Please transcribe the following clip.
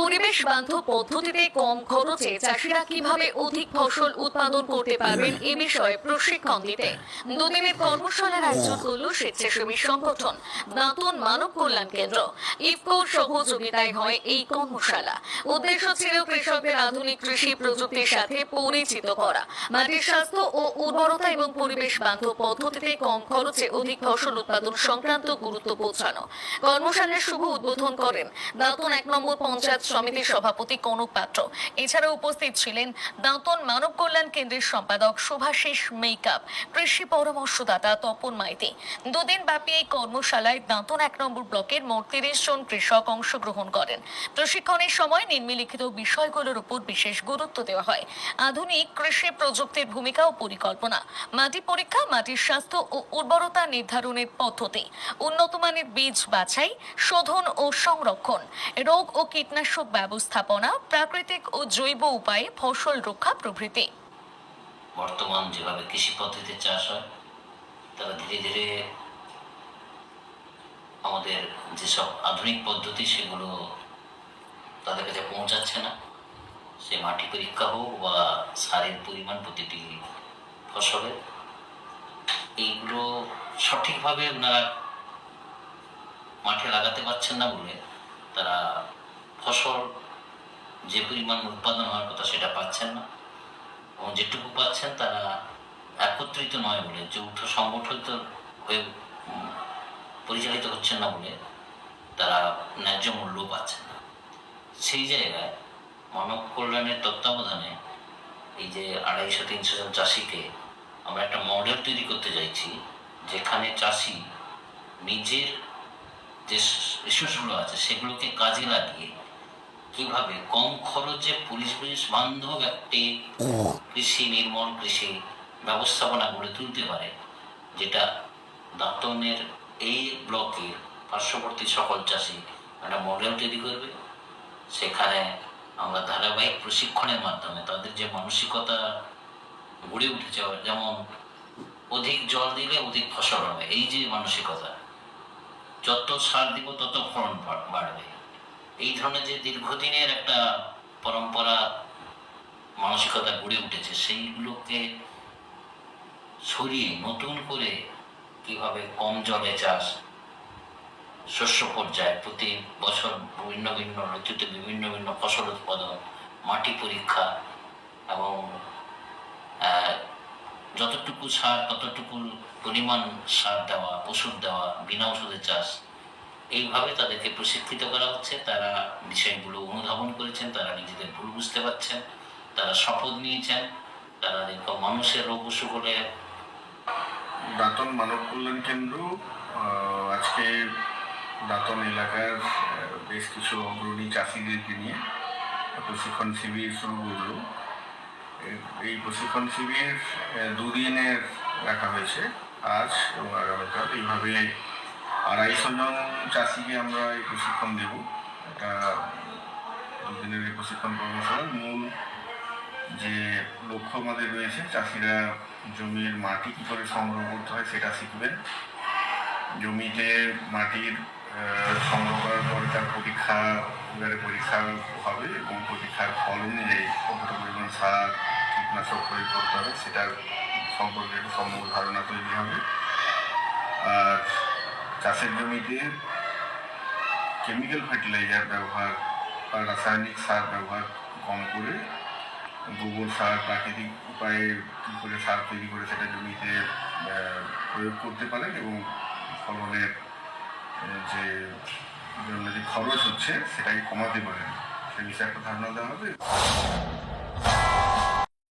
পরিবেশ বান্ধব পদ্ধতিতে কম খরচে চাষিরা কীভাবে অধিক ফসল উৎপাদন করতে পারবেন এ বিষয়ে প্রশিক্ষণ দিতে দুদিনের কর্মশালার আয়োজন করল স্বেচ্ছাসেবী সংগঠন, দাঁতন মানব কল্যাণ কেন্দ্র। ইফকোর সহযোগিতায় হয় এই কর্মশালা। উদ্দেশ্য ছিল কৃষকদের আধুনিক কৃষি প্রযুক্তির সাথে পরিচিত করা। মাটির স্বাস্থ্য ও উর্বরতা এবং পরিবেশ বান্ধব পদ্ধতিতে কম খরচে অধিক ফসল উৎপাদন সংক্রান্ত গুরুত্ব পৌঁছানো। কর্মশালার শুভ উদ্বোধন করেন দাঁতন এক নম্বর পঞ্চায়েত সমিতির সভাপতি কনক পাত্র। এছাড়া উপস্থিত ছিলেন দাঁতন মানব কল্যাণ কেন্দ্রের সম্পাদক শুভাশিস মেকআপ কৃষি পরামর্শদাতা তপন মাইতি। দুদিন ব্যাপী এই কর্মশালায় দাঁতন এক নম্বর ব্লকের মোট তিরিশ জন কৃষক অংশগ্রহণ করেন। প্রশিক্ষণের সময় নিম্নলিখিত বিষয়গুলোর উপর বিশেষ গুরুত্ব দেওয়া হয়। আধুনিক কৃষি প্রযুক্তির ভূমিকা ও পরিকল্পনা, মাটি পরীক্ষা, মাটির স্বাস্থ্য ও উর্বরতা নির্ধারণের পদ্ধতি উন্নত মানের বীজ বাছাই, শোধন ও সংরক্ষণ, রোগ ও কীটনাশক ব্যবস্থাপনা, প্রাকৃতিক ও জৈব উপায়ে ফসল রক্ষা প্রভৃতি। বর্তমান যেভাবে কৃষি পদ্ধতিতে চাষ হয়, তারা ধীরে ধীরে আমাদের যেসব আধুনিক পদ্ধতি, সেগুলো তাদের কাছে পৌঁছাচ্ছে না। সে মাটি পরীক্ষা হোক বা সারের পরিমাণ প্রতিটি ফসলের, এইগুলো সঠিকভাবে ওনারা মাঠে লাগাতে পারছেন না বলে তারা ফসল যে পরিমাণ উৎপাদন হওয়ার কথা সেটা পাচ্ছেন না। এবং যেটুকু পাচ্ছেন তারা একত্রিত নয় বলে, যৌথ সংগঠিত হয়ে পরিচালিত হচ্ছেন না বলে তারা ন্যায্য মূল্য পাচ্ছেন না। সেই জায়গায় মানব কল্যাণের তত্ত্বাবধানে এই যে আড়াইশো, তিনশো জন চাষিকে আমরা একটা মডেল তৈরি করতে চাইছি, যেখানে চাষি নিজের যে রিসোর্সগুলো আছে সেগুলোকে কাজে লাগিয়ে কীভাবে কম খরচে পুলিশ পুলিশ বান্ধব একটি কৃষি নির্মল কৃষি ব্যবস্থাপনা গড়ে তুলতে পারে, যেটা দাঁতনের এই ব্লকের পার্শ্ববর্তী সকল চাষি একটা মডেল তৈরি করবে। সেখানে আমরা ধারাবাহিক প্রশিক্ষণের মাধ্যমে তাদের যে মানসিকতা গড়ে উঠেছে, যেমন অধিক জল দিলে অধিক ফসল হবে, এই যে মানসিকতা, যত সার দিব তত ফলন বাড়বে। এই ধরনের যে দীর্ঘদিনের একটা পরম্পরা, মানসিকতা গড়ে উঠেছে, সেইগুলোকে সরিয়ে নতুন করে কীভাবে কম জলে চাষ, শস্য পর্যায়ে, প্রতি বছর ভিন্ন ভিন্ন ঋতুতে বিভিন্ন ভিন্ন ফসল উৎপাদন, মাটি পরীক্ষা এবং যতটুকু সার, ততটুকু পরিমাণ সার দেওয়া, ওষুধ দেওয়া, বিনা ওষুধে চাষ এইভাবে তাদেরকে প্রশিক্ষিত করা হচ্ছে। তারা বিষয়গুলো অনুধাবন করেছেন, তারা নিজেদের ভুল বুঝতে পারছেন, তারা শপথ নিয়েছেন, তারা দেখো মানুষের রোগ হলে দাঁতন মানব কল্যাণ কেন্দ্র আজকে দাঁতন এলাকার বেশ কিছু অগ্রণী চাষিদেরকে নিয়ে প্রশিক্ষণ শিবির শুরু করল এই প্রশিক্ষণ শিবির দুদিনের রাখা হয়েছে আজ এবং আগামীকাল। এইভাবে আড়াইশো জন চাষিকে আমরা এই প্রশিক্ষণ দেব। এটা দুদিনের এই প্রশিক্ষণ কর্মশালার মূল যে লক্ষ্য আমাদের রয়েছে, চাষিরা জমির মাটি কী করে সংগ্রহ করতে হয় সেটা শিখবেন। জমিতে মাটির সংগ্রহ করার পরে তার পরীক্ষা পরীক্ষা হবে এবং পরীক্ষার ফল অনুযায়ী কতটা পরিমাণ সার, কীটনাশক প্রয়োগ করতে হবে, সেটার সম্পর্কে একটা সম্যক ধারণা তৈরি হবে। আর চাষের জমিতে কেমিক্যাল ফার্টিলাইজার ব্যবহার বা রাসায়নিক সার ব্যবহার কম করে গোবর সার, প্রাকৃতিক উপায়ে কী করে সার তৈরি করে সেটা জমিতে প্রয়োগ করতে পারেন এবং ফলনের যে জন্য যে খরচ হচ্ছে সেটাকে কমাতে পারেন। সে বিষয়ে একটা ধারণা দেওয়া হবে।